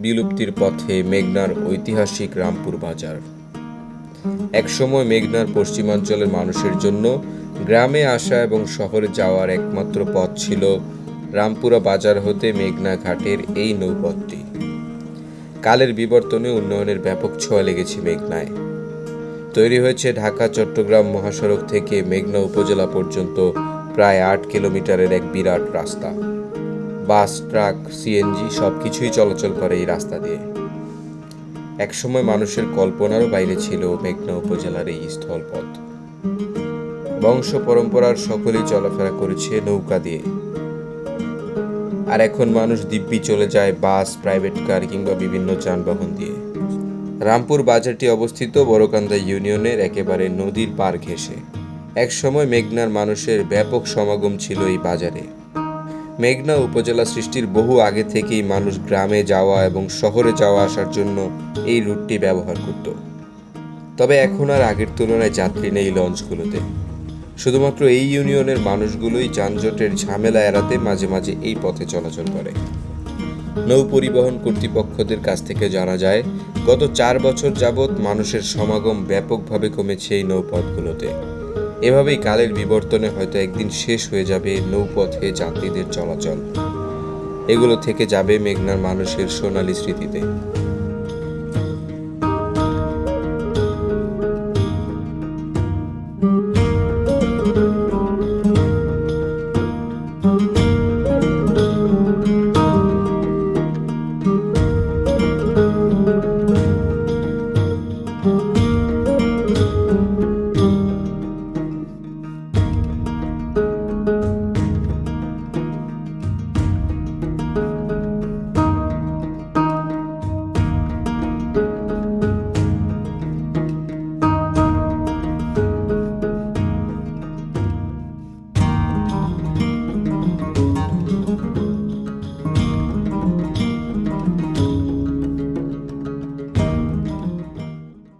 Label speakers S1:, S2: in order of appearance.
S1: বিলুপ্তির পথে মেঘনার ঐতিহাসিক রামপুর বাজার। একসময় মেঘনার পশ্চিমাঞ্চলের মানুষের জন্য গ্রামে আসা এবং শহরে যাওয়ার একমাত্র পথ ছিল রামপুরা বাজার হতে মেঘনা ঘাটের এই নৌপথটি। কালের বিবর্তনে উন্নয়নের ব্যাপক ছোঁয়া লেগেছে মেঘনায়। তৈরি হয়েছে ঢাকা, চট্টগ্রাম মহাসড়ক থেকে মেঘনা উপজেলা পর্যন্ত প্রায় আট কিলোমিটারের এক বিরাট রাস্তা। বাস, ট্রাক সিএনজি সব কিছুই চলাচল করে এই রাস্তা দিয়ে। একসময় মানুষের কল্পনারও বাইরে ছিল মেঘনা উপজেলার এই স্থলপথ। বংশ পরম্পরার সকলেই চলাফেরা করেছে নৌকা দিয়ে। আর এখন মানুষ দিব্যি চলে যায় বাস, প্রাইভেট কার কিংবা বিভিন্ন যানবাহন দিয়ে। রামপুর বাজারটি অবস্থিত বড়কান্দা ইউনিয়নের একেবারে নদীর পার ঘেঁষে। একসময় মেঘনার মানুষের ব্যাপক সমাগম ছিল এই বাজারে। মেঘনা উপজেলা সৃষ্টির বহু আগে থেকেই মানুষ গ্রামে যাওয়া এবং শহরে যাওয়া আসার জন্য এই রুটটি ব্যবহার করত। তবে এখন আর আগের তুলনায় যাত্রী নেই লঞ্চগুলোতে। শুধুমাত্র এই ইউনিয়নের মানুষগুলোই যানজটের ঝামেলা এড়াতে মাঝে মাঝে এই পথে চলাচল করে। নৌ পরিবহন কর্তৃপক্ষদের কাছ থেকে জানা যায়, গত চার বছর যাবৎ মানুষের সমাগম ব্যাপকভাবে কমেছে এই নৌপথগুলোতে। এভাবেই কালের বিবর্তনে হয়তো একদিন শেষ হয়ে যাবে নৌপথে যাত্রীদের চলাচল। এগুলো থেকে যাবে মেঘনার মানুষের সোনালী স্মৃতিতে। thank you